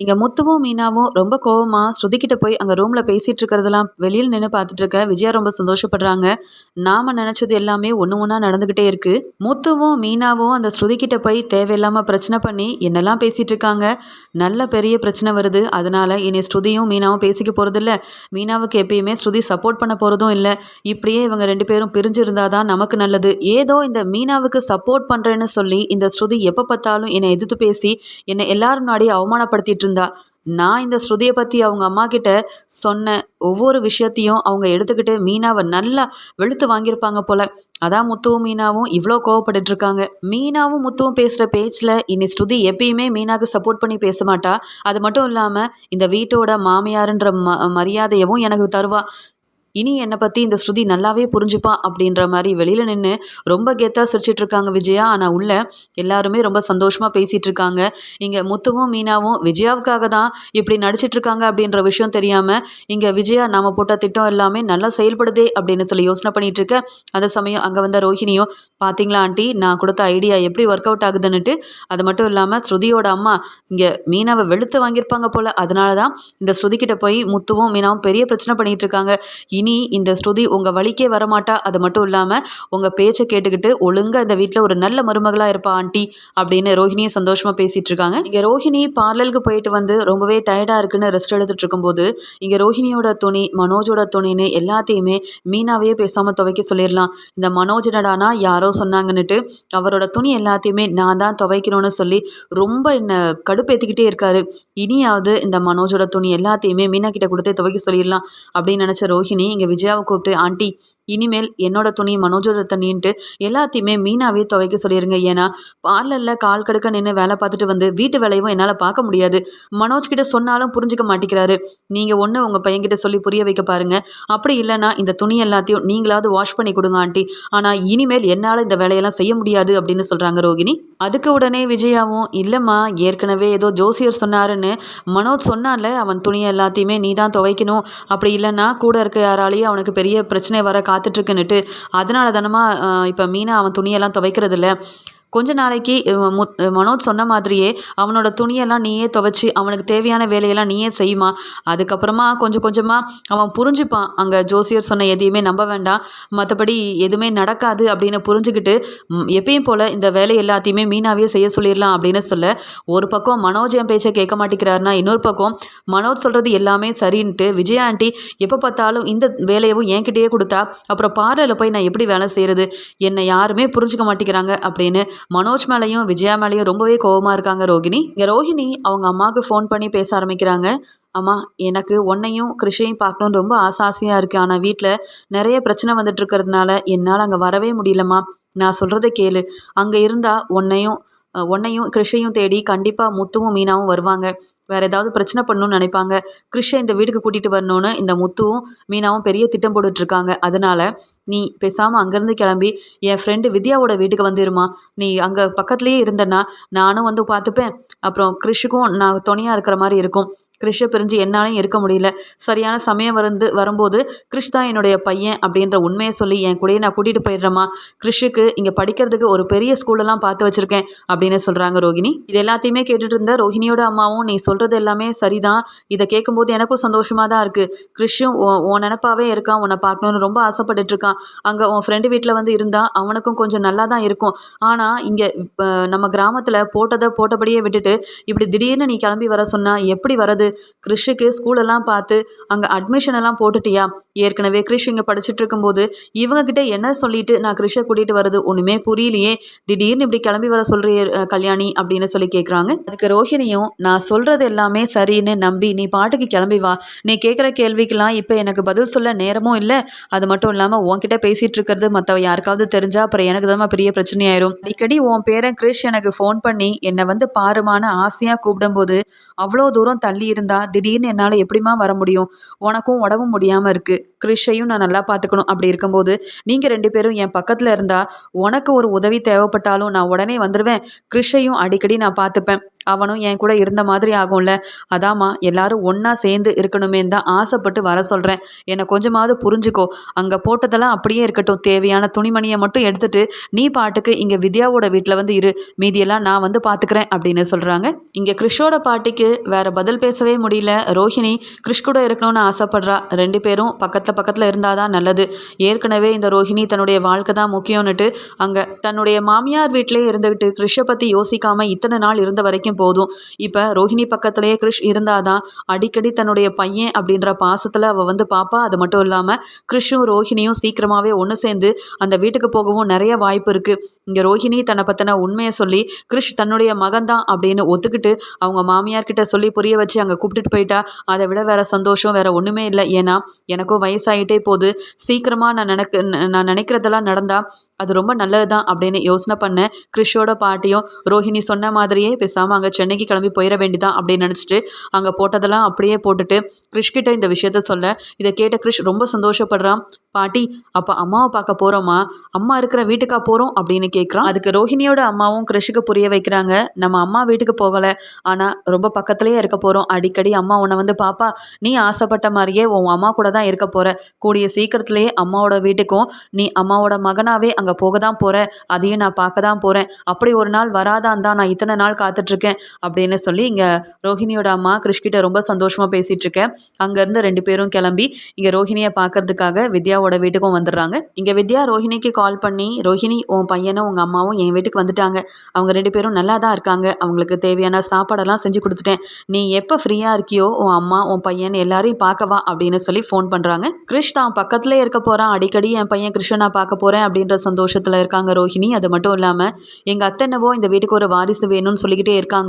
இங்கே முத்துவும் மீனாவும் ரொம்ப கோவமாக ஸ்ருதிக்கிட்ட போய் அங்கே ரூமில் பேசிகிட்டு இருக்கிறதெல்லாம் வெளியில் நின்று பார்த்துட்டு இருக்க விஜயா ரொம்ப சந்தோஷப்படுறாங்க. நாம் நினச்சது எல்லாமே ஒன்று ஒன்றா நடந்துக்கிட்டே இருக்குது முத்துவும் மீனாவும் அந்த ஸ்ருதிக்கிட்ட போய் தேவையில்லாமல் பிரச்சனை பண்ணி என்னெல்லாம் பேசிகிட்டு இருக்காங்க நல்ல பெரிய பிரச்சனை வருது. அதனால் இனி ஸ்ருதியும் மீனாவும் பேசிக்க போகிறதில்ல மீனாவுக்கு எப்பயுமே ஸ்ருதி சப்போர்ட் பண்ண போகிறதும் இல்லை. இப்படியே இவங்க ரெண்டு பேரும் பிரிஞ்சிருந்தால் தான் நமக்கு நல்லது. ஏதோ இந்த மீனாவுக்கு சப்போர்ட் பண்ணுறேன்னு சொல்லி இந்த ஸ்ருதி எப்போ பார்த்தாலும் என்னை எதிர்த்து பேசி என்னை எல்லாரும் முன்னாடியே அவமானப்படுத்திட்டு இருந்தா நான் இந்த ஸ்ருதியை பற்றி அவங்க அம்மா கிட்ட சொன்ன ஒவ்வொரு விஷயத்தையும் அவங்க எடுத்துக்கிட்டு மீனாவை நல்லா வெளுத்து வாங்கியிருப்பாங்க போல. அதான் முத்துவும் மீனாவும் இவ்வளோ கோவப்பட்டு இருக்காங்க மீனாவும் முத்துவும் பேசுகிற பேச்சில் இனி ஸ்ருதி எப்பயுமே மீனாவுக்கு சப்போர்ட் பண்ணி பேச மாட்டா. அது மட்டும் இல்லாமல் இந்த வீட்டோட மாமியாருன்ற ம மரியாதையவும் எனக்கு தருவா. இனி என்னை பற்றி இந்த ஸ்ருதி நல்லாவே புரிஞ்சுப்பா அப்படின்ற மாதிரி வெளியில் நின்று ரொம்ப கெத்தாக சிரிச்சிட்டு இருக்காங்க விஜயா. ஆனால் உள்ள எல்லாருமே ரொம்ப சந்தோஷமாக பேசிகிட்டு இருக்காங்க இங்கே முத்துவும் மீனாவும் விஜயாவுக்காக தான் இப்படி நடிச்சிட்டு இருக்காங்க அப்படின்ற விஷயம் தெரியாமல் இங்கே விஜயா நாம் போட்ட திட்டம் எல்லாமே நல்லா செயல்படுதே அப்படின்னு சொல்லி யோசனை பண்ணிட்டு இருக்க அந்த சமயம் அங்கே வந்த ரோஹிணியும் பார்த்தீங்களா ஆண்டி நான் கொடுத்த ஐடியா எப்படி ஒர்க் அவுட் ஆகுதுன்னுட்டு அது மட்டும் இல்லாமல் ஸ்ருதியோட அம்மா இங்கே மீனாவை வெளுத்து வாங்கியிருப்பாங்க போல். அதனால தான் இந்த ஸ்ருதிக்கிட்ட போய் முத்துவும் மீனாவும் பெரிய பிரச்சனை பண்ணிகிட்டு இருக்காங்க இனி இந்த ஸ்ருதி உங்கள் வழிக்கே வரமாட்டா? அது மட்டும் இல்லாமல் உங்கள் பேச்சை கேட்டுக்கிட்டு ஒழுங்காக இந்த வீட்டில் ஒரு நல்ல மருமகளாக இருப்பா ஆண்டி அப்படின்னு ரோஹிணியை சந்தோஷமாக பேசிகிட்டு இருக்காங்க. இங்கே ரோஹிணி பார்லருக்கு போயிட்டு வந்து ரொம்பவே டயர்டாக இருக்குன்னு ரெஸ்ட் எடுத்துகிட்டு இருக்கும்போது இங்கே ரோஹிணியோட துணி மனோஜோட துணின்னு எல்லாத்தையுமே மீனாவே பேசாமல் துவைக்க சொல்லிடலாம். இந்த மனோஜ் என்னடானா யாரோ சொன்னாங்கன்னுட்டு அவரோட துணி எல்லாத்தையுமே நான் தான் துவைக்கணும்னு சொல்லி ரொம்ப என்னை கடுப்பேற்றிக்கிட்டே இருக்காரு. இனியாவது இந்த மனோஜோட துணி எல்லாத்தையுமே மீனா கிட்ட கொடுத்தே துவைக்க சொல்லிடலாம் அப்படின்னு நினச்ச ரோஹிணி இங்கே விஜயாவை கூப்பிட்டு ஆண்டி இனிமேல் என்னோட துணி மனோஜோட துணின்ட்டு எல்லாத்தையுமே மீனாவே துவைக்க சொல்லிடுங்க ஏன்னா பார்லரில் கால் கடுக்க நின்று வேலை பார்த்துட்டு வந்து வீட்டு வேலையும் என்னால் பார்க்க முடியாது. மனோஜ் கிட்ட சொன்னாலும் புரிஞ்சுக்க மாட்டேங்கிறாரு. நீங்கள் ஒன்று உங்கள் பையன்கிட்ட சொல்லி புரிய வைக்க பாருங்க. அப்படி இல்லைன்னா இந்த துணி எல்லாத்தையும் நீங்களாவது வாஷ் பண்ணி கொடுங்க ஆண்டி. ஆனால் இனிமேல் என்னால் இந்த வேலையெல்லாம் செய்ய முடியாது அப்படின்னு சொல்கிறாங்க ரோகிணி. அதுக்கு உடனே விஜயாவும் இல்லைம்மா ஏற்கனவே ஏதோ ஜோசியர் சொன்னாருன்னு. மனோஜ் சொன்னான்ல அவன் துணி எல்லாத்தையுமே நீ தான் துவைக்கணும். அப்படி இல்லைன்னா கூட இருக்க யாராலையும் அவனுக்கு பெரிய பிரச்சனை வர காத்துட்ருக்குன்னுட்டு அதனால தானமா இப்போ மீனா அவன் துணியெல்லாம் துவைக்கிறதில்ல. கொஞ்ச நாளைக்கு முத் மனோஜ் சொன்ன மாதிரியே அவனோட துணியெல்லாம் நீயே துவைச்சி அவனுக்கு தேவையான வேலையெல்லாம் நீயே செய்யுமா? அதுக்கப்புறமா கொஞ்சம் கொஞ்சமாக அவன் புரிஞ்சுப்பான். அங்கே ஜோசியர் சொன்ன எதையுமே நம்ப வேண்டாம். மற்றபடி எதுவுமே நடக்காது அப்படின்னு புரிஞ்சுக்கிட்டு எப்பயும் போல் இந்த வேலை எல்லாத்தையுமே மீனாவே செய்ய சொல்லிடலாம் அப்படின்னு சொல்ல ஒரு பக்கம் மனோஜ் என் பேச்சை கேட்க மாட்டேங்கிறாருன்னா இன்னொரு பக்கம் மனோஜ் சொல்கிறது எல்லாமே சரின்ட்டு விஜயா ஆண்டி எப்போ பார்த்தாலும் இந்த வேலையவும் என்கிட்டயே கொடுத்தா அப்புறம் பார்லரில் போய் நான் எப்படி வேலை செய்கிறது என்னை யாருமே புரிஞ்சுக்க மாட்டேங்கிறாங்க அப்படின்னு மனோஜ் மேலேயும் விஜயா மேலேயும் ரொம்பவே கோபமாக இருக்காங்க ரோகிணி. இங்கே ரோஹிணி அவங்க அம்மாவுக்கு ஃபோன் பண்ணி பேச ஆரம்பிக்கிறாங்க. அம்மா எனக்கு உன்னையும் கிருஷையும் பார்க்கணுன்னு ரொம்ப ஆசை ஆசையாக இருக்குது ஆனால் வீட்டில் நிறைய பிரச்சனை வந்துட்டு இருக்கிறதுனால என்னால் அங்கே வரவே முடியலம்மா. நான் சொல்கிறத கேளு. அங்கே இருந்தால் உன்னையும் உன்னையும் கிருஷையும் தேடி கண்டிப்பாக முத்துவும் மீனாவும் வருவாங்க. வேறு ஏதாவது பிரச்சனை பண்ணணும்னு நினைப்பாங்க. கிருஷை இந்த வீட்டுக்கு கூட்டிகிட்டு வரணும்னு இந்த முத்துவும் மீனாவும் பெரிய திட்டம் போட்டுட்ருக்காங்க. அதனால் நீ பேசாமல் அங்கேருந்து கிளம்பி என் ஃப்ரெண்டு வித்யாவோட வீட்டுக்கு வந்துருமா. நீ அங்கே பக்கத்துலேயே இருந்தேன்னா நானும் வந்து பார்த்துப்பேன். அப்புறம் கிருஷுக்கும் நான் துணையாக இருக்கிற மாதிரி இருக்கும். கிறிஷை பிரிஞ்சு என்னாலையும் இருக்க முடியல. சரியான சமயம் வந்து வரும்போது கிறிஷ் தான் என்னுடைய பையன் அப்படின்ற உண்மையை சொல்லி என் கூடயே நான் கூட்டிகிட்டு போயிடுறேம்மா. கிறிஷுக்கு இங்கே படிக்கிறதுக்கு ஒரு பெரிய ஸ்கூலெல்லாம் பார்த்து வச்சுருக்கேன் அப்படின்னு சொல்கிறாங்க ரோகிணி. இது எல்லாத்தையுமே கேட்டுட்டு இருந்த ரோஹிணியோட அம்மாவும் நீ சொல்கிறது எல்லாமே சரிதான். இதை கேட்கும்போது எனக்கும் சந்தோஷமாக தான் இருக்குது கிறிஷும் உன் நினப்பாவே இருக்கான் உன்னை பார்க்கணுன்னு ரொம்ப ஆசைப்பட்டுட்டு இருக்கான். அங்கே உன் ஃப்ரெண்டு வீட்டில் வந்து இருந்தால் அவனுக்கும் கொஞ்சம் நல்லா தான் இருக்கும். ஆனால் இங்கே நம்ம கிராமத்தில் போட்டதை போட்டபடியே விட்டுட்டு இப்படி திடீர்னு நீ கிளம்பி வர சொன்னால் எப்படி வரது கிறிஷுக்கு ஸ்கூலெல்லாம் பார்த்து அங்கே அட்மிஷன் எல்லாம் போட்டுட்டியா? ஏற்கனவே கிறிஷ் இங்கே படிச்சுட்டு இருக்கும்போது இவங்கக்கிட்ட என்ன சொல்லிட்டு நான் கிறிஷை கூட்டிகிட்டு வரது ஒன்றுமே புரியலையே. திடீர்னு இப்படி கிளம்பி வர சொல்கிறிய கல்யாணி அப்படின்னு சொல்லி கேட்குறாங்க அதுக்கு ரோஹிணியும் நான் சொல்கிறது எல்லாமே சரின்னு நம்பி நீ பாட்டுக்கு கிளம்பி வா. நீ கேட்குற கேள்விக்கெல்லாம் இப்போ எனக்கு பதில் சொல்ல நேரமும் இல்லை. அது மட்டும் இல்லாமல் உன்கிட்ட பேசிகிட்டு இருக்கிறது மற்ற யாருக்காவது தெரிஞ்சா அப்புறம் எனக்கு தான் பெரிய பிரச்சனையாயிரும். அடிக்கடி உன் பேரன் கிரிஷ் எனக்கு ஃபோன் பண்ணி என்னை வந்து பாருமான ஆசையாக கூப்பிடும்போது அவ்வளோ தூரம் தள்ளி இருந்தா திடீர்னு என்னால் எப்படிமா வர முடியும்? உனக்கும் உடம்பு முடியாமல் இருக்குது கிரிஷையும் நான் நல்லா பார்த்துக்கணும் அப்படி இருக்கும்போது நீங்கள் ரெண்டு பேரும் என் பக்கத்தில் இருந்தால் உனக்கு ஒரு உதவி தேவைப்பட்டாலும் நான் உடனே வந்துடுவேன் கிரிஷையும் அடிக்கடி நான் பார்த்துப்பேன் அவனும் என் கூட இருந்த மாதிரி ஆகும்ல. அதாம்மா எல்லாரும் ஒன்றா சேர்ந்து இருக்கணுமே தான் ஆசைப்பட்டு வர சொல்கிறேன் என்னை கொஞ்சமாவது புரிஞ்சுக்கோ. அங்கே போட்டதெல்லாம் அப்படியே இருக்கட்டும். தேவையான துணிமணியை மட்டும் எடுத்துட்டு நீ பாட்டுக்கு இங்கே வித்யாவோட வீட்டில் வந்து இரு. மீதியெல்லாம் நான் வந்து பார்த்துக்கிறேன் அப்படின்னு சொல்கிறாங்க இங்கே கிறிஷோட பாட்டிக்கு வேற பதில் பேசவே முடியல. ரோஹிணி கிறிஷ் கூட இருக்கணும்னு ஆசைப்படுறா. ரெண்டு பேரும் பக்கத்தில் பக்கத்தில் இருந்தால் தான் நல்லது. ஏற்கனவே இந்த ரோஹிணி தன்னுடைய வாழ்க்கை தான் முக்கியம்னுட்டு அங்கே தன்னுடைய மாமியார் வீட்டிலே இருந்துக்கிட்டு கிறிஷை பற்றி யோசிக்காமல் இத்தனை நாள் இருந்த வரைக்கும் போதும். இப்போ ரோஹிணி பக்கத்துலேயே கிருஷ் இருந்தால் தான் அடிக்கடி தன்னுடைய பையன் அப்படின்ற பாசத்தில் அவள் வந்து பார்ப்பா அது மட்டும் இல்லாமல் கிருஷும் ரோஹிணியும் சீக்கிரமாகவே ஒன்று சேர்ந்து அந்த வீட்டுக்கு போகவும் நிறைய வாய்ப்பு இருக்குது இங்கே ரோஹிணி தன்னை பற்றின உண்மையை சொல்லி கிருஷ் தன்னுடைய மகன்தான் அப்படின்னு ஒத்துக்கிட்டு அவங்க மாமியார்கிட்ட சொல்லி புரிய வச்சு அங்கே கூப்பிட்டுட்டு போயிட்டா அதை விட வேற சந்தோஷம் வேற ஒன்றுமே இல்லை. ஏன்னா எனக்கும் வயசாகிட்டே போகுது. சீக்கிரமாக நான் நினைக்க நான் நினைக்கிறதெல்லாம் நடந்தால் அது ரொம்ப நல்லது தான் அப்படின்னு யோசனை பண்ணேன் கிருஷோட பாட்டியும் ரோஹிணி சொன்ன மாதிரியே பேசாமல் நாங்கள் சென்னைக்கு கிளம்பி போயிட வேண்டிதான் அப்படின்னு நினச்சிட்டு அங்கே போட்டதெல்லாம் அப்படியே போட்டுட்டு கிறிஷ்கிட்ட இந்த விஷயத்த சொல்ல. இதை கேட்ட கிறிஷ் ரொம்ப சந்தோஷப்படுறான். பாட்டி அப்போ அம்மாவை பார்க்க போகிறோமா அம்மா இருக்கிற வீட்டுக்கா போகிறோம் அப்படின்னு கேட்குறான் அதுக்கு ரோஹிணியோட அம்மாவும் கிறிஷுக்கு புரிய வைக்கிறாங்க. நம்ம அம்மா வீட்டுக்கு போகலை. ஆனால் ரொம்ப பக்கத்துலேயே இருக்க போகிறோம் அடிக்கடி அம்மா உன்னை வந்து பாப்பா. நீ ஆசைப்பட்ட மாதிரியே உன் அம்மா கூட தான் இருக்க போகிற கூடிய சீக்கிரத்துலேயே அம்மாவோட வீட்டுக்கும் நீ அம்மாவோட மகனாவே அங்கே போக தான் போகிற அதையும் நான் பார்க்க தான் போகிறேன் அப்படி ஒரு நாள் வராதான் தான் நான் இத்தனை நாள் காத்துட்ருக்கேன் அப்படின்னு சொல்லி இங்கே ரோஹிணியோட அம்மா கிருஷ்கிட்ட ரொம்ப சந்தோஷமாக பேசிகிட்டு இருக்கேன். அங்கேருந்து ரெண்டு பேரும் கிளம்பி இங்கே ரோஹிணியை பார்க்கறதுக்காக வித்யாவோட வீட்டுக்கும் வந்துடுறாங்க. இங்கே வித்யா ரோஹிணிக்கு கால் பண்ணி ரோஹிணி உன் பையனும் உங்கள் அம்மாவும் என் வீட்டுக்கு வந்துட்டாங்க. அவங்க ரெண்டு பேரும் நல்லா தான் இருக்காங்க. அவங்களுக்கு தேவையான சாப்பாடெல்லாம் செஞ்சு கொடுத்துட்டேன். நீ எப்போ ஃப்ரீயாக இருக்கியோ உன் அம்மா உன் பையன் எல்லாரையும் பார்க்கவா அப்படின்னு சொல்லி ஃபோன் பண்ணுறாங்க கிருஷ் தான் பக்கத்துலேயே இருக்க போகிறான் அடிக்கடி என் பையன் கிருஷ்ணனை நான் பார்க்க போகிறேன் அப்படின்ற சந்தோஷத்தில் இருக்காங்க ரோஹிணி. அது மட்டும் இல்லாமல் எங்கள் அத்தை என்னவோ இந்த வீட்டுக்கு ஒரு வாரிசு வேணும்னு சொல்லிக்கிட்டே இருக்காங்க.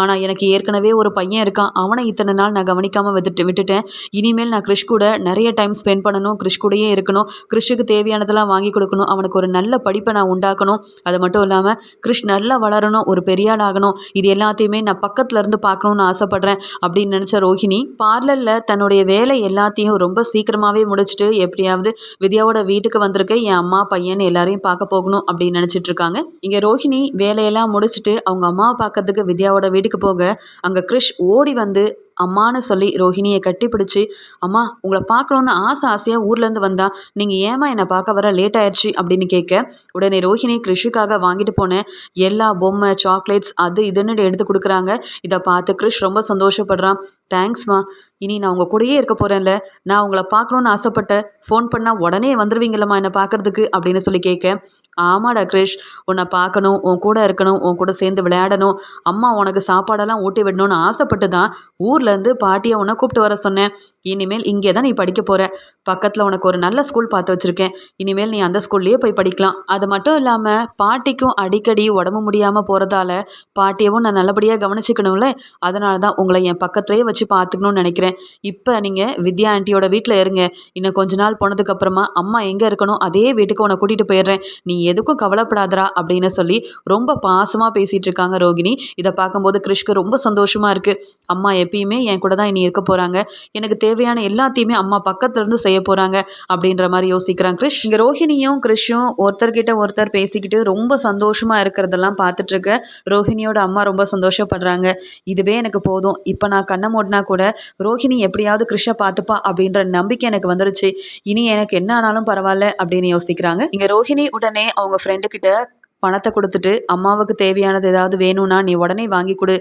ஆனால் எனக்கு ஏற்கனவே ஒரு பையன் இருக்கான். அவனை இத்தனை நாள் நான் கவனிக்காமல் விட்டுட்டு விட்டுட்டேன். இனிமேல் நான் கிறிஷ் கூட நிறைய டைம் ஸ்பெண்ட் பண்ணணும். கிறிஷ் கூடயே இருக்கணும். கிறிஷுக்கு தேவையானதெல்லாம் வாங்கி கொடுக்கணும். அவனுக்கு ஒரு நல்ல படிப்பை நான் உண்டாக்கணும். அது மட்டும் இல்லாமல் கிறிஷ் நல்லா வளரணும். ஒரு பெரிய ஆள் ஆகணும். இது எல்லாத்தையுமே நான் பக்கத்துல இருந்து பார்க்கணும்னு ஆசைப்படுறேன் அப்படின்னு நினச்ச ரோஹிணி பார்லரில் தன்னுடைய வேலை எல்லாத்தையும் ரொம்ப சீக்கிரமாகவே முடிச்சுட்டு எப்படியாவது வித்யாவோட வீட்டுக்கு வந்திருக்க என் அம்மா பையன் எல்லாரையும் பார்க்க போகணும் அப்படின்னு நினச்சிட்டு இருக்காங்க. இங்கே ரோஹிணி வேலையெல்லாம் முடிச்சுட்டு அவங்க அம்மாவை பார்க்கறதுக்கு வித்யாவோட வீட்டுக்கு போக அங்கே கிருஷ் ஓடி வந்து அம்மான்னு சொல்லி ரோஹிணியை கட்டிப்பிடிச்சு அம்மா உங்களை பார்க்கணுன்னு ஆசை ஆசையாக ஊர்லேருந்து வந்தா நீங்கள் ஏமா என்னை பார்க்க வர லேட் ஆயிடுச்சு அப்படின்னு கேட்க உடனே ரோஹிணி கிருஷுக்காக வாங்கிட்டு போனேன். எல்லா பொம்மை சாக்லேட்ஸ் அது இதுன்னு எடுத்து கொடுக்குறாங்க. இதை பார்த்து கிருஷ் ரொம்ப சந்தோஷப்படுறான். தேங்க்ஸ்மா இனி நான் உங்கள் கூடயே இருக்க போகிறேன்ல நான் உங்களை பார்க்கணுன்னு ஆசைப்பட்டேன். ஃபோன் பண்ணால் உடனே வந்துடுவீங்களம்மா என்னை பார்க்கறதுக்கு அப்படின்னு சொல்லி கேட்க ஆமாடா கிருஷ். உன்னை பார்க்கணும் உன் கூட இருக்கணும் உன் கூட சேர்ந்து விளையாடணும். அம்மா உனக்கு சாப்பாடெல்லாம் ஊட்டி விடணும்னு ஆசைப்பட்டு தான் ஊரில் ஊர்லேருந்து பாட்டியை உன்னை கூப்பிட்டு வர சொன்னேன். இனிமேல் இங்கே தான் நீ படிக்க போகிற பக்கத்தில் உனக்கு ஒரு நல்ல ஸ்கூல் பார்த்து வச்சுருக்கேன். இனிமேல் நீ அந்த ஸ்கூல்லையே போய் படிக்கலாம். அது மட்டும் இல்லாமல் பாட்டிக்கும் அடிக்கடி உடம்பு முடியாமல் போகிறதால பாட்டியவும் நான் நல்லபடியாக கவனிச்சுக்கணும்ல. அதனால தான் உங்களை என் பக்கத்துலேயே வச்சு பார்த்துக்கணும்னு நினைக்கிறேன். இப்போ நீங்கள் வித்யா ஆண்டியோட வீட்டில் இருங்க. இன்னும் கொஞ்ச நாள் போனதுக்கப்புறமா அம்மா எங்கே இருக்கணும் அதே வீட்டுக்கு உன்னை கூட்டிகிட்டு போயிடுறேன். நீ எதுக்கும் கவலைப்படாதரா அப்படின்னு சொல்லி ரொம்ப பாசமாக பேசிகிட்டு இருக்காங்க ரோகிணி. இதை பார்க்கும்போது கிறிஷ்க்கு ரொம்ப சந்தோஷமாக இருக்குது அம்மா எப்பயுமே என் கூட தான் இனி இருக்க போகிறாங்க எனக்கு தேவையான எல்லாத்தையுமே அம்மா பக்கத்துல இருந்து செய்ய போகிறாங்க அப்படின்ற மாதிரி யோசிக்கிறான் கிறிஷ் இங்கே ரோஹிணியும் கிறிஷும் ஒருத்தர்கிட்ட ஒருத்தர் பேசிக்கிட்டு ரொம்ப சந்தோஷமாக இருக்கிறதெல்லாம் பார்த்துட்ருக்க ரோஹிணியோட அம்மா ரொம்ப சந்தோஷப்படுறாங்க. இதுவே எனக்கு போதும். இப்போ நான் கண்ணை மூடினா கூட ரோஹிணி எப்படியாவது கிறிஷை பார்த்துப்பா அப்படின்ற நம்பிக்கை எனக்கு வந்துருச்சு. இனி எனக்கு என்ன ஆனாலும் பரவாயில்ல அப்படின்னு யோசிக்கிறாங்க. இங்கே ரோஹிணி உடனே அவங்க ஃப்ரெண்டு கிட்ட பணத்தை கொடுத்துட்டு அம்மாவுக்கு தேவையானது ஏதாவது வேணும்னா நீ உடனே வாங்கி கொடு.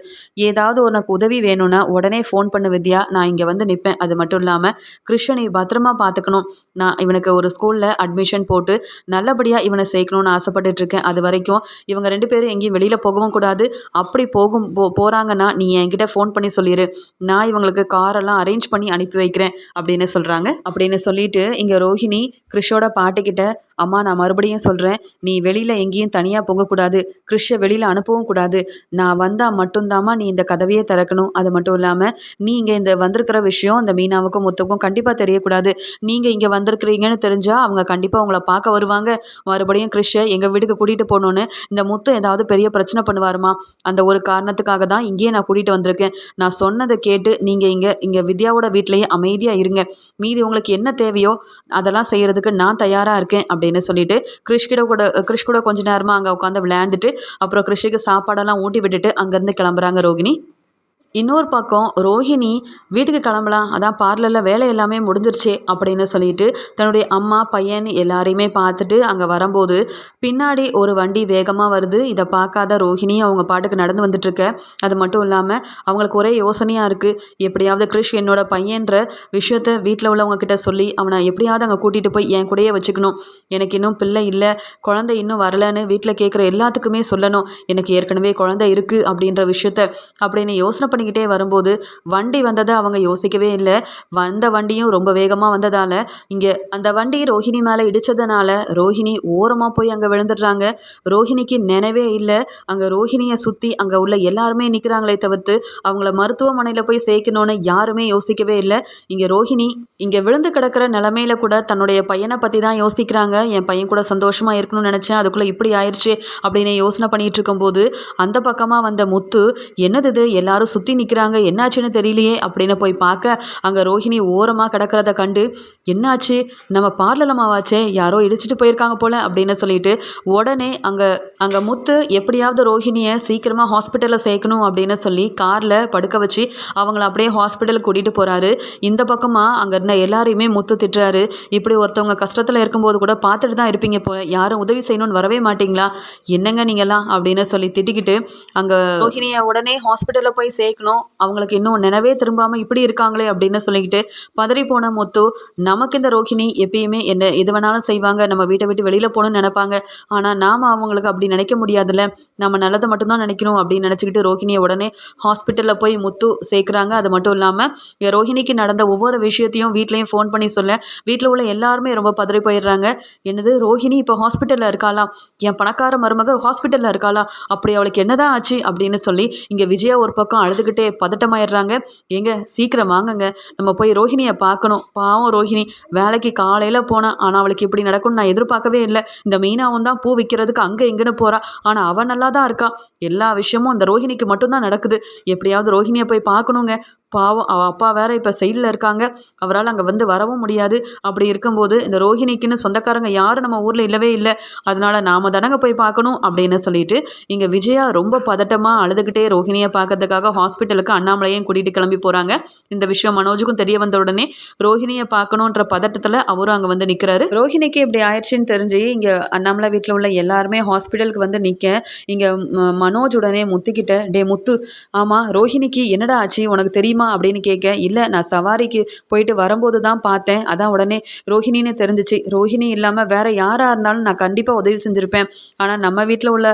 ஏதாவது உனக்கு உதவி வேணும்னா உடனே ஃபோன் பண்ணு வித்யா. நான் இங்கே வந்து நிற்பேன் அது மட்டும் இல்லாமல் கிருஷ்ணனை பத்திரமா பார்த்துக்கணும். நான் இவனுக்கு ஒரு ஸ்கூலில் அட்மிஷன் போட்டு நல்லபடியாக இவனை சேர்க்கணும்னு ஆசைப்பட்டுட்டு இருக்கேன். அது வரைக்கும் இவங்க ரெண்டு பேரும் எங்கேயும் வெளியில் போகவும் கூடாது. அப்படி போகும் போ போகிறாங்கன்னா நீ என்கிட்ட ஃபோன் பண்ணி சொல்லிடு நான் இவங்களுக்கு காரெல்லாம் அரேஞ்ச் பண்ணி அனுப்பி வைக்கிறேன் அப்படின்னு சொல்கிறாங்க அப்படின்னு சொல்லிட்டு இங்கே ரோஹிணி கிருஷோட பாட்டிக்கிட்ட அம்மா நான் மறுபடியும் சொல்கிறேன் நீ வெளியில் எங்கேயும் தனி தனியாக போகக்கூடாது. கிறிஷை வெளியில் அனுப்பவும் கூடாது. நான் வந்தால் மட்டும்தாம்மா நீ இந்த கதவையே திறக்கணும். அது மட்டும் இல்லாமல் நீ இங்கே இந்த வந்திருக்கிற விஷயம் அந்த மீனாவுக்கும் முத்துக்கும் கண்டிப்பாக தெரியக்கூடாது. நீங்கள் இங்கே வந்திருக்கிறீங்கன்னு தெரிஞ்சால் அவங்க கண்டிப்பாக உங்களை பார்க்க வருவாங்க. மறுபடியும் கிறிஷை எங்கள் வீட்டுக்கு கூட்டிகிட்டு போகணுன்னு இந்த முத்து ஏதாவது பெரிய பிரச்சனை பண்ணுவாருமா? அந்த ஒரு காரணத்துக்காக தான் இங்கேயே நான் கூட்டிகிட்டு வந்திருக்கேன். நான் சொன்னதை கேட்டு நீங்கள் இங்கே இங்கே வித்யாவோட வீட்லேயே அமைதியாக இருங்க. மீதி உங்களுக்கு என்ன தேவையோ அதெல்லாம் செய்கிறதுக்கு நான் தயாராக இருக்கேன் அப்படின்னு சொல்லிட்டு கிறிஷ் கிட்ட கூட கிறிஷ் கூட கொஞ்ச நேரமாக அங்கே உட்காந்து விளையாண்டுட்டு அப்புறம் கிருஷிக்கு சாப்பாடெல்லாம் ஊட்டி விட்டுட்டு அங்கேருந்து கிளம்புறாங்க ரோகிணி. இன்னொரு பக்கம் ரோஹிணி வீட்டுக்கு கிளம்பலாம் அதான் பார்லரில் வேலை எல்லாமே முடிஞ்சிருச்சே அப்படின்னு சொல்லிட்டு தன்னுடைய அம்மா பையன் எல்லாரையுமே பார்த்துட்டு அங்கே வரும்போது பின்னாடி ஒரு வண்டி வேகமாக வருது. இதை பார்க்காத ரோஹிணி அவங்க பாட்டுக்கு நடந்து வந்துட்டுருக்க. அது மட்டும் இல்லாமல் அவங்களுக்கு ஒரே யோசனையாக இருக்குது எப்படியாவது கிருஷ் என்னோட பையன்ற விஷயத்த வீட்டில் உள்ளவங்க கிட்ட சொல்லி அவனை எப்படியாவது அங்கே கூட்டிகிட்டு போய் என் கூடயே வச்சுக்கணும். எனக்கு இன்னும் பிள்ளை இல்லை குழந்தை இன்னும் வரலன்னு வீட்டில் கேட்குற எல்லாத்துக்குமே சொல்லணும். எனக்கு ஏற்கனவே குழந்தை இருக்குது அப்படின்ற விஷயத்த அப்படின்னு யோசனை பண்ணிக்கிட்டே வரும்போது வண்டி வந்ததை அவங்க யோசிக்கவே இல்லை. வந்த வண்டியும் ரொம்ப வேகமாக வந்ததால் இங்கே அந்த வண்டி ரோஹிணி மேலே இடித்ததுனால ரோஹிணி ஓரமாக போய் அங்கே விழுந்துடுறாங்க. ரோஹிணிக்கு நினைவே இல்லை. அங்கே ரோஹிணியை சுற்றி அங்கே உள்ள எல்லாருமே நிற்கிறாங்களே தவிர்த்து அவங்கள மருத்துவமனையில் போய் சேர்க்கணும்னு யாருமே யோசிக்கவே இல்லை. இங்கே ரோஹிணி இங்கே விழுந்து கிடக்கிற நிலமையில கூட தன்னுடைய பையனை பற்றி தான் யோசிக்கிறாங்க. என் பையன் கூட சந்தோஷமாக இருக்கணும்னு நினச்சேன். அதுக்குள்ளே இப்படி ஆயிடுச்சு அப்படின்னு யோசனை பண்ணிகிட்டு இருக்கும்போது அந்த பக்கமாக வந்த முத்து என்னது இது? எல்லாரும் சுற்றி சுற்றி நிற்கிறாங்க என்னாச்சுன்னு தெரியலையே அப்படின்னு போய் பார்க்க அங்கே ரோஹிணி ஓரமாக கிடக்கிறத கண்டு என்னாச்சு? நம்ம பார்லலமாவாச்சே. யாரோ இடிச்சிட்டு போயிருக்காங்க போல் அப்படின்னு சொல்லிட்டு உடனே அங்கே அங்கே முத்து எப்படியாவது ரோஹிணியை சீக்கிரமாக ஹாஸ்பிட்டலில் சேர்க்கணும் அப்படின்னு சொல்லி காரில் படுக்க வச்சு அவங்கள அப்படியே ஹாஸ்பிட்டல் கூட்டிகிட்டு போகிறாரு இந்த பக்கமாக அங்கே இருந்த எல்லாரையுமே முத்து திட்டுறாரு. இப்படி ஒருத்தவங்க கஷ்டத்தில் இருக்கும்போது கூட பார்த்துட்டு தான் இருப்பீங்க போல. யாரும் உதவி செய்யணும்னு வரவே மாட்டிங்களா? என்னங்க நீங்கள்லாம் அப்படின்னு சொல்லி திட்டிக்கிட்டு அங்கே ரோஹிணியை உடனே ஹாஸ்பிட்டலில் போய் சேர்க்க இருக்கணும் அவங்களுக்கு இன்னும் நினைவே திரும்பாமல் இப்படி இருக்காங்களே அப்படின்னு சொல்லிக்கிட்டு பதறி போன முத்து நமக்கு இந்த ரோஹிணி எப்பயுமே என்ன எது வேணாலும் செய்வாங்க. நம்ம வீட்டை விட்டு வெளியில் போகணும்னு நினைப்பாங்க. ஆனால் நாம் அவங்களுக்கு அப்படி நினைக்க முடியாதுல்ல. நம்ம நல்லதை மட்டும்தான் நினைக்கணும். அப்படின்னு நினச்சிக்கிட்டு ரோஹிணியை உடனே ஹாஸ்பிட்டலில் போய் முத்து சேர்க்குறாங்க. அது மட்டும் இல்லாமல் ரோஹிணிக்கு நடந்த ஒவ்வொரு விஷயத்தையும் வீட்லேயும் ஃபோன் பண்ணி சொல்ல. வீட்டில் உள்ள எல்லாருமே ரொம்ப பதறி போயிடுறாங்க. என்னது ரோஹிணி இப்போ ஹாஸ்பிட்டலில் இருக்காளா? என் பணக்கார மருமக ஹாஸ்பிட்டலில் இருக்காளா? அப்படி அவளுக்கு என்னதான் ஆச்சு? அப்படின்னு சொல்லி இங்கே விஜயா ஒரு பக்கம் அழுது பார்த்துட்டே பதட்டமாயிடுறாங்க. எங்க சீக்கிரம் வாங்கங்க. நம்ம போய் ரோஹிணியை பார்க்கணும். பாவம் ரோஹிணி. வேலைக்கு காலையில் போனால் ஆனால் அவளுக்கு இப்படி நடக்கும்னு நான் எதிர்பார்க்கவே இல்லை. இந்த மீனாவும் தான் பூ விற்கிறதுக்கு அங்கே எங்கேன்னு போகிறா ஆனால் அவன் நல்லா தான் இருக்கா. எல்லா விஷயமும் அந்த ரோஹிணிக்கு மட்டும்தான் நடக்குது. எப்படியாவது ரோஹிணியை போய் பார்க்கணுங்க. பாவம் அவள் அப்பா வேற இப்போ சைடில் இருக்காங்க. அவரால் அங்கே வந்து வரவும் முடியாது. அப்படி இருக்கும்போது இந்த ரோஹிணிக்குன்னு சொந்தக்காரங்க யாரும் நம்ம ஊரில் இல்லவே இல்லை. அதனால் நாம் தானங்க போய் பார்க்கணும் அப்படின்னு சொல்லிட்டு இங்கே விஜயா ரொம்ப பதட்டமாக அழுதுகிட்டே ரோஹிணியை பார்க்கறதுக்காக ஹாஸ்பிட்டலுக்கு அண்ணாமலையும் கூட்டிகிட்டு கிளம்பி போகிறாங்க இந்த விஷயம் மனோஜுக்கும் தெரிய வந்த உடனே ரோஹிணியை பார்க்கணுன்ற பதட்டத்தில் அவரும் அங்கே வந்து நிற்கிறாரு ரோஹிணிக்கு இப்படி ஆயிடுச்சுன்னு தெரிஞ்சு இங்கே அண்ணாமலை வீட்டில் உள்ள எல்லாருமே ஹாஸ்பிட்டலுக்கு வந்து நிற்க இங்கே மனோஜ் உடனே முத்துக்கிட்ட டே முத்து ஆமாம் ரோஹிணிக்கு என்னடா ஆச்சு? உனக்கு தெரியும்? தெரியுமா அப்படின்னு கேட்க இல்லை நான் சவாரிக்கு போயிட்டு வரும்போது தான் பார்த்தேன். அதான் உடனே ரோஹிணின்னு தெரிஞ்சிச்சு. ரோஹிணி இல்லாமல் வேற யாராக இருந்தாலும் நான் கண்டிப்பாக உதவி செஞ்சுருப்பேன். ஆனால் நம்ம வீட்டில் உள்ள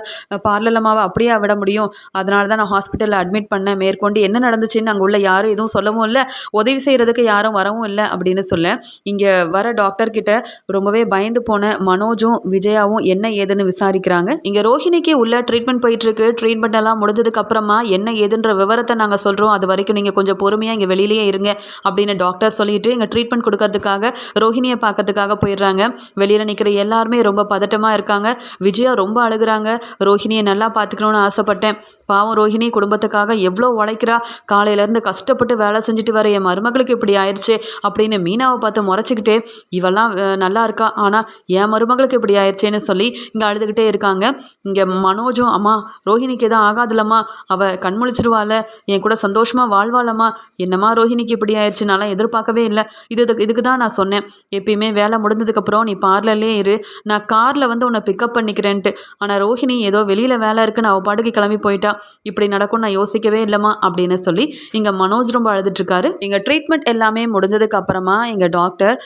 பார்லர் அம்மாவை அப்படியே விட முடியும். அதனால தான் நான் ஹாஸ்பிட்டலில் அட்மிட் பண்ணேன். மேற்கொண்டு என்ன நடந்துச்சுன்னு அங்கே உள்ள யாரும் எதுவும் சொல்லவும் இல்லை. உதவி செய்கிறதுக்கு யாரும் வரவும் இல்லை அப்படின்னு சொல்ல இங்கே வர டாக்டர்கிட்ட ரொம்பவே பயந்து போன மனோஜும் விஜயாவும் என்ன ஏதுன்னு விசாரிக்கிறாங்க. இங்கே ரோஹிணிக்கு உள்ள ட்ரீட்மெண்ட் போயிட்டுருக்கு ட்ரீட்மெண்ட் எல்லாம் முடிஞ்சதுக்கு அப்புறமா என்ன ஏதுன்ற விவரத்தை நாங்கள் சொல்கிறோம் அது வரைக்கும் நீங்கள் கொஞ்சம் கொஞ்சம் பொறுமையாக இங்கே வெளியிலேயே இருங்க அப்படின்னு டாக்டர் சொல்லிட்டு இங்கே ட்ரீட்மெண்ட் கொடுக்கறதுக்காக ரோஹிணியை பார்க்கறதுக்காக போயிடுறாங்க. வெளியில் நிற்கிற எல்லாருமே ரொம்ப பதட்டமாக இருக்காங்க. விஜயா ரொம்ப அழுகுறாங்க. ரோஹிணியை நல்லா பார்த்துக்கணுன்னு ஆசைப்பட்டேன். பாவம் ரோஹிணி குடும்பத்துக்காக எவ்வளோ உழைக்கிறா. காலையிலேருந்து கஷ்டப்பட்டு வேலை செஞ்சுட்டு வர என் மருமகளுக்கு இப்படி ஆயிடுச்சு அப்படின்னு மீனாவை பார்த்து முறைச்சிக்கிட்டே இவெல்லாம் நல்லா இருக்கா? ஆனால் என் மருமகளுக்கு இப்படி ஆயிடுச்சேன்னு சொல்லி இங்கே அழுதுகிட்டே இருக்காங்க. இங்கே மனோஜும் அம்மா ரோஹிணிக்கு எதுவும் ஆகாதுலம்மா அவள் கண்முழிச்சிருவாள். என் கூட சந்தோஷமாக வாழ்வாளம்மா. ஆமாம் என்னம்மா ரோஹிணிக்கு இப்படி ஆயிடுச்சுனாலாம் எதிர்பார்க்கவே இல்லை. இது இதுக்கு தான் நான் சொன்னேன். எப்பயுமே வேலை முடிஞ்சதுக்கப்புறம் நீ பார்லர்லேயே இரு. நான் காரில் வந்து உன்னை பிக்கப் பண்ணிக்கிறேன்ட்டு. ஆனால் ரோஹிணி ஏதோ வெளியில் வேலை இருக்குன்னு அவள் பாட்டுக்கு கிளம்பி போயிட்டா. இப்படி நடக்கும் நான் யோசிக்கவே இல்லைம்மா அப்படின்னு சொல்லி இங்கே மனோஜ் ரொம்ப அழுதுட்ருக்காரு எங்கள் ட்ரீட்மெண்ட் எல்லாமே முடிஞ்சதுக்கு அப்புறமா எங்கள் டாக்டர்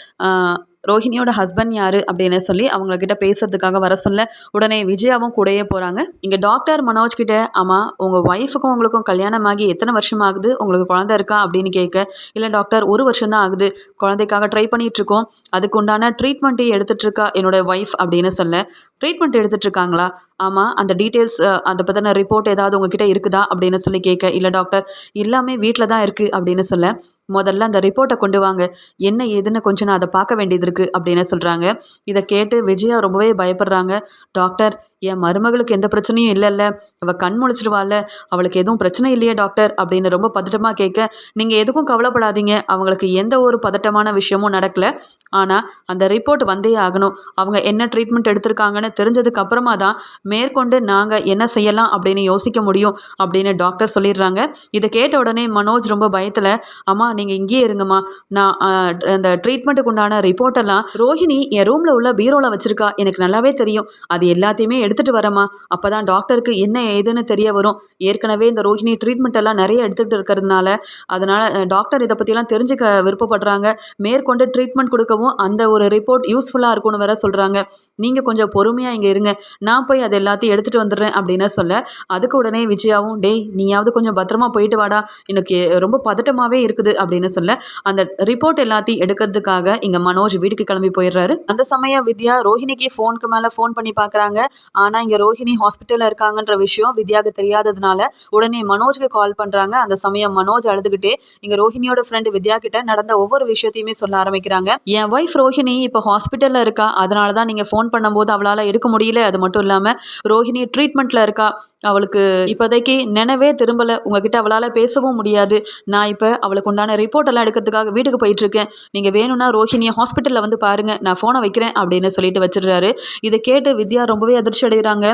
ரோஹிணியோட ஹஸ்பண்ட் யார் அப்படின்னு சொல்லி அவங்கக்கிட்ட பேசுறதுக்காக வர சொல்ல உடனே விஜயாவும் கூடயே போகிறாங்க இங்கே டாக்டர் மனோஜ் கிட்ட ஆமாம் உங்கள் ஒய்ஃபுக்கும் உங்களுக்கும் கல்யாணம் ஆகி எத்தனை வருஷம் ஆகுது? உங்களுக்கு குழந்தை இருக்கா? அப்படின்னு கேட்க இல்லை டாக்டர் ஒரு வருஷம் தான் ஆகுது. குழந்தைக்காக ட்ரை பண்ணிகிட்ருக்கோம் அதுக்கு உண்டான ட்ரீட்மெண்ட்டே எடுத்துகிட்ருக்கா என்னோடய ஒய்ஃப் அப்படின்னு சொல்ல ட்ரீட்மெண்ட் எடுத்துகிட்ருக்காங்களா ஆமாம் அந்த டீட்டெயில்ஸ் அதை பற்றின ரிப்போர்ட் ஏதாவது உங்ககிட்ட இருக்குதா? அப்படின்னு சொல்லி கேட்க இல்லை டாக்டர் எல்லாமே வீட்டில் தான் இருக்குது அப்படின்னு சொல்ல. முதல்ல அந்த ரிப்போர்ட்டை கொண்டு வாங்க. என்ன ஏதுன்னு கொஞ்சம் நான் அதை பார்க்க வேண்டியது இருக்குது அப்படின்னு சொல்கிறாங்க இதை கேட்டு விஜயா ரொம்பவே பயப்படுறாங்க. டாக்டர் என் மருமகளுக்கு எந்த பிரச்சனையும் இல்லைல்ல. அவள் கண் முழிச்சிருவாள்ல. அவளுக்கு எதுவும் பிரச்சனை இல்லையே டாக்டர் அப்படின்னு ரொம்ப பதட்டமாக கேட்க நீங்கள் எதுக்கும் கவலைப்படாதீங்க. அவங்களுக்கு எந்த ஒரு பதட்டமான விஷயமும் நடக்கல. ஆனால் அந்த ரிப்போர்ட் வந்தே ஆகணும். அவங்க என்ன ட்ரீட்மெண்ட் எடுத்திருக்காங்கன்னு தெரிஞ்சதுக்கு அப்புறமா தான் மேற்கொண்டு நாங்கள் என்ன செய்யலாம் அப்படின்னு யோசிக்க முடியும் அப்படின்னு டாக்டர் சொல்லிடுறாங்க. இதை கேட்ட உடனே மனோஜ் ரொம்ப பயத்தில் அம்மா நீங்கள் இங்கேயே இருங்கம்மா. நான் அந்த ட்ரீட்மெண்ட்டுக்கு உண்டான ரிப்போர்ட்டெல்லாம் ரோஹிணி என் ரூமில் உள்ள பீரோவில் வச்சுருக்கா. எனக்கு நல்லாவே தெரியும். அது எல்லாத்தையுமே எடுத்துகிட்டு வரேம்மா. அப்போ தான் டாக்டருக்கு என்ன ஏதுன்னு தெரிய வரும். ஏற்கனவே இந்த ரோஹிணி ட்ரீட்மெண்ட் எல்லாம் நிறைய எடுத்துகிட்டு இருக்கிறதுனால அதனால் டாக்டர் இதை பற்றிலாம் தெரிஞ்சுக்க விருப்பப்படுறாங்க. மேற்கொண்டு ட்ரீட்மெண்ட் கொடுக்கவும் அந்த ஒரு ரிப்போர்ட் யூஸ்ஃபுல்லாக இருக்கும்னு வேற சொல்கிறாங்க நீங்கள் கொஞ்சம் பொறுமையாக இங்கே இருங்க. நான் போய் அது எல்லாத்தையும் எடுத்துகிட்டு வந்துடுறேன் அப்படின்னு சொல்ல அதுக்கு உடனே விஜயாவும் டேய் நீயாவது கொஞ்சம் பத்திரமா போயிட்டு வாடா. எனக்கு ரொம்ப பதட்டமாகவே இருக்குது. அப்படின்னு சொல்ல அந்த ரிப்போர்ட் எல்லாத்தையும் எடுக்கிறதுக்காக இங்கே மனோஜ் வீட்டுக்கு கிளம்பி போயிடுறாரு. அந்த சமயம் வித்யா ரோஹிணிக்கு ஃபோனுக்கு மேலே ஃபோன் பண்ணி பார்க்குறாங்க ஆனால் இங்கே ரோஹிணி ஹாஸ்பிட்டலில் இருக்காங்கன்ற விஷயம் வித்யாவுக்கு தெரியாததுனால உடனே மனோஜ்க்கு கால் பண்ணுறாங்க அந்த சமயம் மனோஜ் அழுதுகிட்டே இங்கே ரோஹிணியோட ஃப்ரெண்டு வித்யா கிட்ட நடந்த ஒவ்வொரு விஷயத்தையுமே சொல்ல ஆரம்பிக்கிறாங்க. என் ஒய்ஃப் ரோஹிணி இப்போ ஹாஸ்பிட்டலில் இருக்கா? அதனால தான் நீங்கள் ஃபோன் பண்ணும்போது அவளால் எடுக்க முடியல. அது மட்டும் இல்லாமல் ரோஹிணி ட்ரீட்மெண்ட்டில் இருக்கா? அவளுக்கு இப்போதைக்கு நினைவே திரும்பலை. உங்ககிட்ட அவளால் பேசவும் முடியாது. நான் இப்போ அவளுக்கு உண்டான ரிப்போர்ட் எல்லாம் எடுக்கிறதுக்காக வீட்டுக்கு போயிட்டுருக்கேன். நீங்கள் வேணும்னா ரோஹிணியை ஹாஸ்பிட்டலில் வந்து பாருங்கள் நான் ஃபோனை வைக்கிறேன் அப்படின்னு சொல்லிட்டு வச்சிடுறாரு. இதை கேட்டு வித்யா ரொம்பவே அதிர்ச்சி அடைகிறாங்க.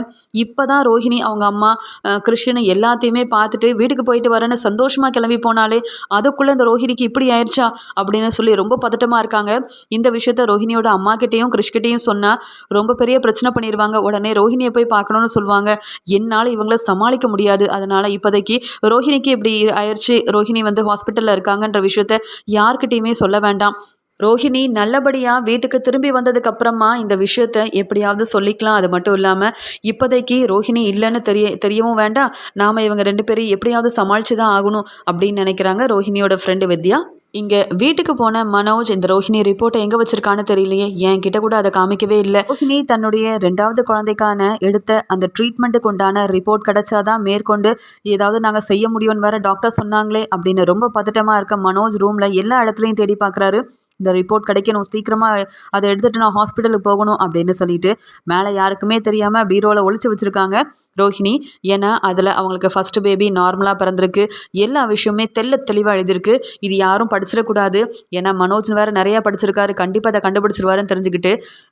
இப்போ தான் ரோஹிணி அவங்க அம்மா அஹ், கிருஷ்ணன் எல்லாத்தையுமே பார்த்துட்டு வீட்டுக்கு போயிட்டு வரேன்னு சந்தோஷமாக கிளம்பி போனாலே அதுக்குள்ளே இந்த ரோஹிணிக்கு இப்படி ஆயிடுச்சா அப்படின்னு சொல்லி ரொம்ப பதட்டமாக இருக்காங்க. இந்த விஷயத்த ரோஹிணியோட அம்மா கிட்டேயும் கிருஷ்கிட்டையும் சொன்னால் ரொம்ப பெரிய பிரச்சனை பண்ணிடுவாங்க உடனே ரோஹிணியை போய் பார்க்கணும்னு சொல்லுவாங்க. என்னால் இவங்கள சமாளிக்க முடியாது. அதனால் இப்போதைக்கு ரோஹிணிக்கு இப்படி ஆயிடுச்சு ரோஹிணி வந்து ஹாஸ்பிட்டலில் இருக்காங்கன்ற விஷயத்த யார்கிட்டையுமே சொல்ல வேண்டாம். ரோஹிணி நல்லபடியாக வீட்டுக்கு திரும்பி வந்ததுக்கு அப்புறமா இந்த விஷயத்த எப்படியாவது சொல்லிக்கலாம். அது மட்டும் இல்லாமல் இப்போதைக்கு ரோஹிணி இல்லைன்னு தெரிய தெரியவும் வேண்டாம். நாம் இவங்க ரெண்டு பேரும் எப்படியாவது சமாளித்து தான் ஆகணும் அப்படின்னு நினைக்கிறாங்க ரோஹிணியோட ஃப்ரெண்டு வித்யா. இங்கே வீட்டுக்கு போன மனோஜ் இந்த ரோஹிணி ரிப்போர்ட்டை எங்கே வச்சிருக்கான்னு தெரியலையே. என் கிட்ட கூட அதை காமிக்கவே இல்லை. ரோஹிணி தன்னுடைய ரெண்டாவது குழந்தைக்கான எடுத்த அந்த ட்ரீட்மெண்ட்டுக்கு உண்டான ரிப்போர்ட் கிடைச்சாதான் மேற்கொண்டு ஏதாவது நாங்கள் செய்ய முடியும்னு வேற டாக்டர் சொன்னாங்களே அப்படின்னு ரொம்ப பதட்டமாக இருக்க மனோஜ் ரூமில் எல்லா இடத்துலையும் தேடி பார்க்குறாரு. இந்த ரிப்போர்ட் கிடைக்கணும் சீக்கிரமாக அதை எடுத்துகிட்டு நான் ஹாஸ்பிட்டலுக்கு போகணும் அப்படின்னு சொல்லிட்டு மேலே யாருக்குமே தெரியாமல் பீரோவில் ஒழிச்சு வச்சுருக்காங்க. ரோஹிணி. ஏன்னா அதில் அவங்களுக்கு ஃபஸ்ட்டு பேபி நார்மலாக பிறந்திருக்கு. எல்லா விஷயமே தெள்ள தெளிவாக எழுதியிருக்கு. இது யாரும் படிச்சிடக்கூடாது. ஏன்னா மனோஜ் வேறு நிறையா படிச்சிருக்காரு. கண்டிப்பாக அதை கண்டுபிடிச்சிருவாருன்னு தெரிஞ்சுக்கிட்டு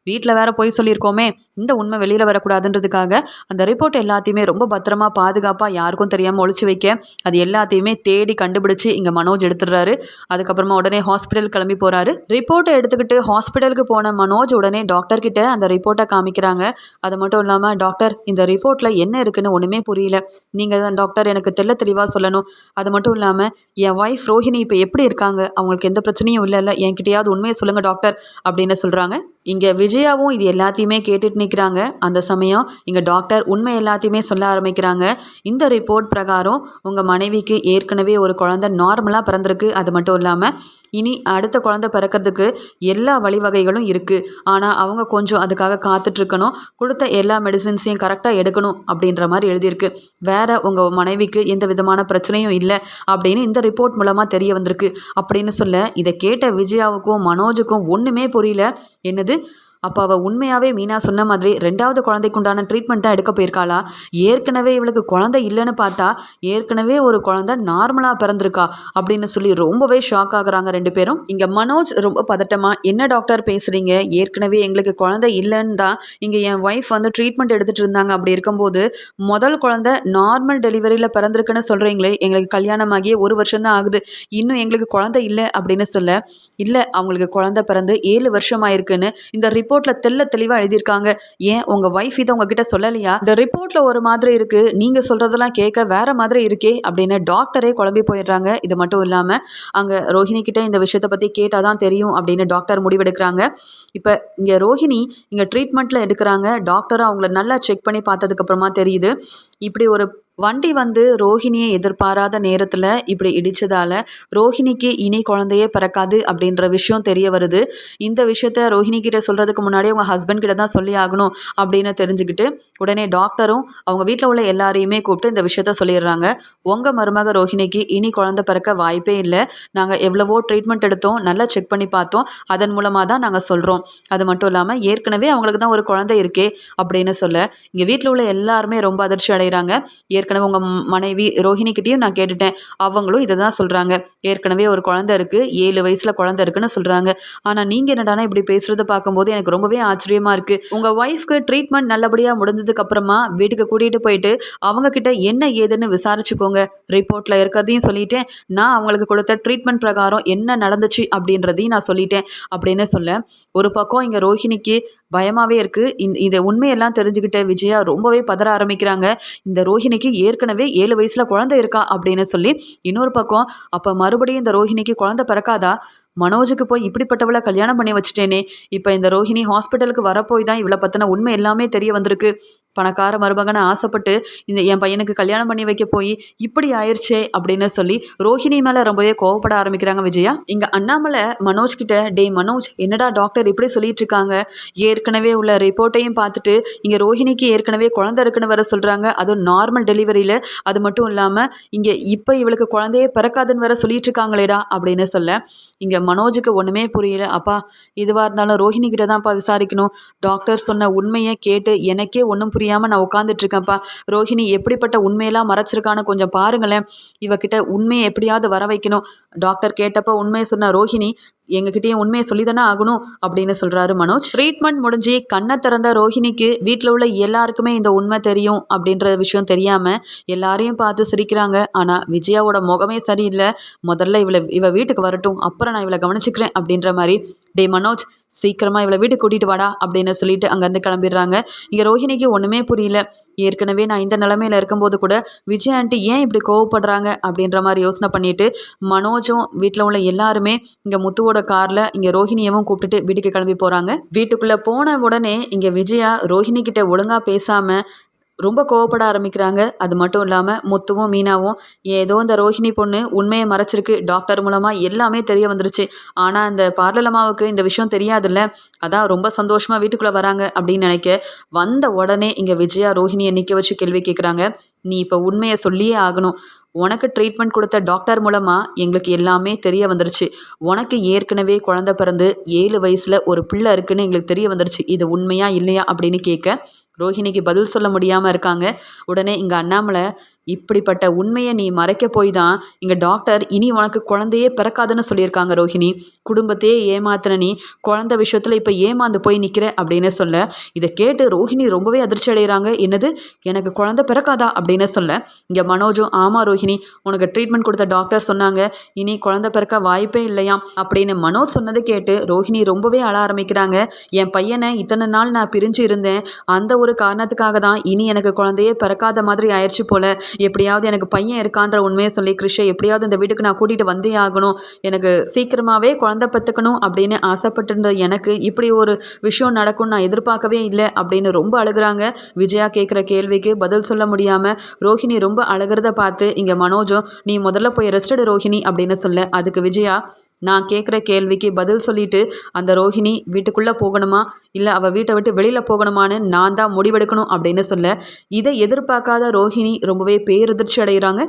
வீட்டில் வேறு போய் சொல்லியிருக்கோமே இந்த உண்மை வெளியில் வரக்கூடாதுன்றதுக்காக அந்த ரிப்போர்ட் எல்லாத்தையுமே ரொம்ப பத்திரமா பாதுகாப்பாக யாருக்கும் தெரியாமல் ஒழிச்சு வைக்க அது எல்லாத்தையுமே தேடி கண்டுபிடிச்சு இங்கே மனோஜ் எடுத்துடுறாரு. அதுக்கப்புறமா உடனே ஹாஸ்பிட்டல் கிளம்பி போகிறாரு ரிப்போர்ட்டை எடுத்துக்கிட்டு ஹாஸ்பிட்டலுக்கு போன மனோஜ் உடனே டாக்டர்கிட்ட அந்த ரிப்போர்ட்டை காமிக்கிறாங்க. அது மட்டும் இல்லாமல் டாக்டர் இந்த ரிப்போர்ட்டில் என்ன என்ன இருக்குன்னு ஒன்றுமே புரியல. நீங்கள் தான் டாக்டர் எனக்கு தெள்ள தெளிவாக சொல்லணும். அது மட்டும் இல்லாமல் என் ஒய்ஃப் ரோஹிணி இப்போ எப்படி இருக்காங்க? அவங்களுக்கு எந்த பிரச்சனையும் இல்லைல்ல. என்கிட்டயாவது உண்மையை சொல்லுங்கள் டாக்டர் அப்படின்னு சொல்கிறாங்க இங்கே விஜயாவும் இது எல்லாத்தையுமே கேட்டுட்டு நிற்கிறாங்க அந்த சமயம் இங்கே டாக்டர் உண்மை எல்லாத்தையுமே சொல்ல ஆரம்பிக்கிறாங்க. இந்த ரிப்போர்ட் பிரகாரம் உங்கள் மனைவிக்கு ஏற்கனவே ஒரு குழந்தை நார்மலாக பிறந்திருக்கு. அது மட்டும் இல்லாமல் இனி அடுத்த குழந்தை பிறக்கிறதுக்கு எல்லா வழிவகைகளும் இருக்குது ஆனால் அவங்க கொஞ்சம் அதுக்காக காத்துட்ருக்கணும். கொடுத்த எல்லா மெடிசின்ஸையும் கரெக்டாக எடுக்கணும் அப்படின்ற மாதிரி எழுதியிருக்கு. வேற உங்கள் மனைவிக்கு எந்த விதமான பிரச்சனையும் இல்லை அப்படின்னு இந்த ரிப்போர்ட் மூலமாக தெரிய வந்திருக்கு. அப்படின்னு சொல்ல இதை கேட்ட விஜயாவுக்கும் மனோஜுக்கும் ஒன்றுமே புரியல. என்னது? geldi. அப்போ அவள் உண்மையாகவே மீனா சொன்ன மாதிரி ரெண்டாவது குழந்தைக்குண்டான ட்ரீட்மெண்ட் தான் எடுக்க போயிருக்காளா? ஏற்கனவே இவளுக்கு குழந்தை இல்லைன்னு பார்த்தா ஏற்கனவே ஒரு குழந்தை நார்மலாக பிறந்திருக்கா அப்படின்னு சொல்லி ரொம்பவே ஷாக் ஆகுறாங்க ரெண்டு பேரும். இங்கே மனோஜ் ரொம்ப பதட்டமாக என்ன டாக்டர் பேசுகிறீங்க ஏற்கனவே எங்களுக்கு குழந்தை இல்லைன்னு தான் இங்கே என் ஒய்ஃப் வந்து ட்ரீட்மெண்ட் எடுத்துகிட்டு இருந்தாங்க. அப்படி இருக்கும்போது முதல் குழந்தை நார்மல் டெலிவரியில் பிறந்திருக்குன்னு சொல்கிறீங்களே எங்களுக்கு கல்யாணமாகியே ஒரு வருஷம் தான் ஆகுது. இன்னும் எங்களுக்கு குழந்தை இல்லை அப்படின்னு சொல்ல இல்லை அவங்களுக்கு குழந்தை பிறந்து ஏழு வருஷம் ஆயிருக்குன்னு இந்த ரிப்போர்ட்டில் தெல்ல தெளிவாக எழுதியிருக்காங்க. ஏன்? உங்கள் ஒய்ஃப் இதை உங்ககிட்ட சொல்லலையா? இந்த ரிப்போர்ட்டில் ஒரு மாதிரி இருக்குது நீங்கள் சொல்கிறதெல்லாம் கேட்க வேற மாதிரி இருக்கே அப்படின்னு டாக்டரே குழம்பி போயிடுறாங்க. இது மட்டும் இல்லாமல் அங்கே ரோஹிணி கிட்ட இந்த விஷயத்த பற்றி கேட்டால் தான் தெரியும் அப்படின்னு டாக்டர் முடிவெடுக்கிறாங்க. இப்போ இங்கே ரோஹிணி இங்கே ட்ரீட்மெண்ட்டில் எடுக்கிறாங்க. டாக்டர் அவங்கள நல்லா செக் பண்ணி பார்த்ததுக்கப்புறமா தெரியுது. இப்படி ஒரு வண்டி வந்து ரோஹிணியை எதிர்பாராத நேரத்தில் இப்படி இடித்ததால் ரோஹிணிக்கு இனி குழந்தையே பிறக்காது அப்படின்ற விஷயம் தெரிய வருது. இந்த விஷயத்த ரோஹிணி கிட்ட சொல்கிறதுக்கு முன்னாடி அவங்க ஹஸ்பண்ட் கிட்ட தான் சொல்லி ஆகணும் அப்படின்னு தெரிஞ்சுக்கிட்டு உடனே டாக்டரும் அவங்க வீட்டில் உள்ள எல்லாரையுமே கூப்பிட்டு இந்த விஷயத்த சொல்லிடுறாங்க. உங்கள் மருமக ரோஹிணிக்கு இனி குழந்தை பிறக்க வாய்ப்பே இல்லை. நாங்கள் எவ்வளவோ ட்ரீட்மெண்ட் எடுத்தோம் நல்லா செக் பண்ணி பார்த்தோம். அதன் மூலமாக தான் நாங்கள் சொல்கிறோம் அது மட்டும் இல்லாமல் ஏற்கனவே அவங்களுக்கு தான் ஒரு குழந்தை இருக்கே அப்படின்னு சொல்ல இங்கே வீட்டில் உள்ள எல்லாருமே ரொம்ப அதிர்ச்சி அடைகிறாங்க ஏற்கனவே உங்கள் மனைவி ரோஹிணிக்கிட்டேயும் நான் கேட்டுட்டேன். அவங்களும் இதை தான் சொல்கிறாங்க ஏற்கனவே ஒரு குழந்த இருக்குது ஏழு வயசில் குழந்தை இருக்குன்னு சொல்கிறாங்க ஆனால் நீங்கள் என்னடானா இப்படி பேசுகிறத பார்க்கும்போது எனக்கு ரொம்பவே ஆச்சரியமாக இருக்குது உங்கள் ஒய்ஃப்க்கு ட்ரீட்மெண்ட் நல்லபடியாக முடிஞ்சதுக்கு அப்புறமா வீட்டுக்கு கூட்டிகிட்டு போயிட்டு அவங்கக்கிட்ட என்ன ஏதுன்னு விசாரிச்சுக்கோங்க. ரிப்போர்ட்டில் இருக்கிறதையும் சொல்லிட்டேன். நான் அவங்களுக்கு கொடுத்த ட்ரீட்மெண்ட் பிரகாரம் என்ன நடந்துச்சு அப்படின்றதையும் நான் சொல்லிட்டேன். அப்படின்னு சொல்ல ஒரு பக்கம் இங்கே ரோஹிணிக்கு பயமாகவே இருக்குது இந்த இதை உண்மையெல்லாம் தெரிஞ்சுக்கிட்ட விஜயா ரொம்பவே பதற ஆரம்பிக்கிறாங்க. இந்த ரோஹிணிக்கு ஏற்கனவே ஏழு வயசில் குழந்தை இருக்கா அப்படின்னு சொல்லி இன்னொரு பக்கம் அப்போ மறுபடியும் இந்த ரோஹிணிக்கு குழந்தை பிறக்காதா? மனோஜுக்கு போய் இப்படிப்பட்டவளை கல்யாணம் பண்ணி வச்சுட்டேனே. இப்போ இந்த ரோஹிணி ஹாஸ்பிட்டலுக்கு வரப்போய் தான் இவளை பற்றின உண்மை எல்லாமே தெரிய வந்திருக்கு. பணக்கார மருமகனை ஆசைப்பட்டு இந்த என் பையனுக்கு கல்யாணம் பண்ணி வைக்க போய் இப்படி ஆயிடுச்சே அப்படின்னு சொல்லி ரோஹிணி மேலே ரொம்பவே கோவப்பட ஆரம்பிக்கிறாங்க விஜயா. இங்கே அண்ணாமலை மனோஜ் கிட்ட டே மனோஜ் என்னடா டாக்டர் இப்படி சொல்லிட்டு இருக்காங்க? ஏற்கனவே உள்ள ரிப்போர்ட்டையும் பார்த்துட்டு இங்கே ரோஹிணிக்கு ஏற்கனவே குழந்தை இருக்குன்னு வர சொல்கிறாங்க அதுவும் நார்மல் டெலிவரியில். அது மட்டும் இல்லாமல் இங்கே இப்போ இவளுக்கு குழந்தையே பிறக்காதுன்னு வர சொல்லிட்டு இருக்காங்களேடா அப்படின்னு சொல்ல இங்கே மனோஜுக்கு ஒன்றுமே புரியல. அப்பா இதுவாக இருந்தாலும் ரோஹிணி கிட்ட தான்ப்பா விசாரிக்கணும். டாக்டர் சொன்ன உண்மையை கேட்டு எனக்கே ஒன்றும் புரியாமல் நான் உட்காந்துட்ருக்கேன்ப்பா ரோஹிணி எப்படிப்பட்ட உண்மையெல்லாம் மறைச்சிருக்கான்னு கொஞ்சம் பாருங்களேன். இவகிட்ட உண்மையை எப்படியாவது வர வைக்கணும் டாக்டர் கேட்டப்போ உண்மையை சொன்ன ரோஹிணி எங்ககிட்டயே உண்மையை சொல்லி தானே ஆகணும் அப்படின்னு சொல்கிறாரு மனோஜ். ட்ரீட்மெண்ட் முடிஞ்சு கண்ணை திறந்த ரோஹிணிக்கு வீட்டில் உள்ள எல்லாருக்குமே இந்த உண்மை தெரியும் அப்படின்ற விஷயம் தெரியாமல் எல்லாரையும் பார்த்து சிரிக்கிறாங்க. ஆனால் விஜயாவோட முகமே சரியில்லை. முதல்ல இவளை இவ வீட்டுக்கு வரட்டும் அப்புறம் நான் இவளை கவனிச்சிக்கிறேன் அப்படின்ற மாதிரி டே மனோஜ் சீக்கிரமாக இவளை வீட்டுக்கு கூட்டிகிட்டு வாடா அப்படின்னு சொல்லிட்டு அங்கேருந்து கிளம்பிடுறாங்க. இங்கே ரோஹிணிக்கு ஒன்றுமே புரியல. ஏற்கனவே நான் இந்த நிலமையில இருக்கும்போது கூட விஜய் ஆண்டி ஏன் இப்படி கோவப்படுறாங்க அப்படின்ற மாதிரி யோசனை பண்ணிட்டு மனோஜும் வீட்டில் உள்ள எல்லாருமே இங்கே முத்துவோட காரில் இங்கே ரோஹிணியவும் கூப்பிட்டுட்டு வீட்டுக்கு கிளம்பி போகிறாங்க வீட்டுக்குள்ளே போன உடனே இங்கே விஜயா ரோஹிணி கிட்ட ஒழுங்காக பேசாமல் ரொம்ப கோவப்பட ஆரம்பிக்கிறாங்க. அது மட்டும் இல்லாமல் முத்துவும் மீனாவும் ஏதோ இந்த ரோஹிணி பொண்ணு உண்மையை மறைச்சிருக்கு. டாக்டர் மூலமாக எல்லாமே தெரிய வந்துருச்சு. ஆனால் இந்த பார்லலமாவுக்கு இந்த விஷயம் தெரியாதுல்ல. அதான் ரொம்ப சந்தோஷமாக வீட்டுக்குள்ளே வராங்க அப்படின்னு நினைக்க வந்த உடனே இங்கே விஜயா ரோஹிணியை நிற்க வச்சு கேள்வி கேட்குறாங்க நீ இப்போ உண்மையை சொல்லியே ஆகணும். உனக்கு ட்ரீட்மெண்ட் கொடுத்த டாக்டர் மூலமாக எங்களுக்கு எல்லாமே தெரிய வந்துருச்சு. உனக்கு ஏற்கனவே குழந்த பிறந்து ஏழு வயசில் ஒரு பிள்ளை இருக்குன்னு எங்களுக்கு தெரிய வந்துருச்சு. இது உண்மையா இல்லையா அப்படின்னு கேட்க ரோஹிணிக்கு பதில் சொல்ல முடியாமல் இருக்காங்க. உடனே இங்கே அண்ணாமலை இப்படிப்பட்ட உண்மையை நீ மறைக்க போய் தான் இங்கே டாக்டர் இனி உனக்கு குழந்தையே பிறக்காதுன்னு சொல்லியிருக்காங்க ரோஹிணி. குடும்பத்தையே ஏமாத்தின நீ குழந்த விஷயத்தில் இப்போ ஏமாந்து போய் நிற்கிற அப்படின்னு சொல்ல. இதை கேட்டு ரோஹிணி ரொம்பவே அதிர்ச்சி அடைகிறாங்க. என்னது? எனக்கு குழந்தை பிறக்காதா? அப்படின்னு சொல்ல. இங்கே மனோஜும் ஆமாம் ரோஹிணி உனக்கு ட்ரீட்மெண்ட் கொடுத்த டாக்டர் சொன்னாங்க. இனி குழந்தை பிறக்க வாய்ப்பே இல்லையாம். அப்படின்னு மனோஜ் சொன்னதை கேட்டு ரோஹிணி ரொம்பவே அழ ஆரம்பிக்கிறாங்க. என் பையனை இத்தனை நாள் நான் பிரிஞ்சு இருந்தேன். அந்த ஒரு ஒரு காரணத்துக்காக தான் இனி எனக்கு குழந்தையே பிறக்காத மாதிரி ஆயிடுச்சு போல. எப்படியாவது எனக்கு பையன் இருக்கான்ற உண்மையை சொல்லி கிருஷை எப்படியாவது இந்த வீட்டுக்கு நான் கூட்டிகிட்டு வந்தே ஆகணும். எனக்கு சீக்கிரமாகவே குழந்தை பெற்றுக்கணும் அப்படின்னு ஆசைப்பட்டிருந்த எனக்கு இப்படி ஒரு விஷயம் நடக்கும்னு நான் எதிர்பார்க்கவே இல்லை அப்படின்னு ரொம்ப அழுகிறாங்க. விஜயா கேட்குற கேள்விக்கு பதில் சொல்ல முடியாமல் ரோஹிணி ரொம்ப அழுகிறத பார்த்து இங்கே மனோஜும் நீ முதல்ல போய் ரெஸ்டடு ரோஹிணி அப்படின்னு சொல்ல அதுக்கு விஜயா நான் கேட்குற கேள்விக்கு பதில் சொல்லிட்டு அந்த ரோஹிணி வீட்டுக்குள்ளே போகணுமா? இல்லை அவள் வீட்டை விட்டு வெளியில் போகணுமான்னு நான் தான் முடிவெடுக்கணும் அப்படின்னு சொல்ல இதை எதிர்பார்க்காத ரோஹிணி ரொம்பவே பேரதிர்ச்சி அடைகிறாங்க.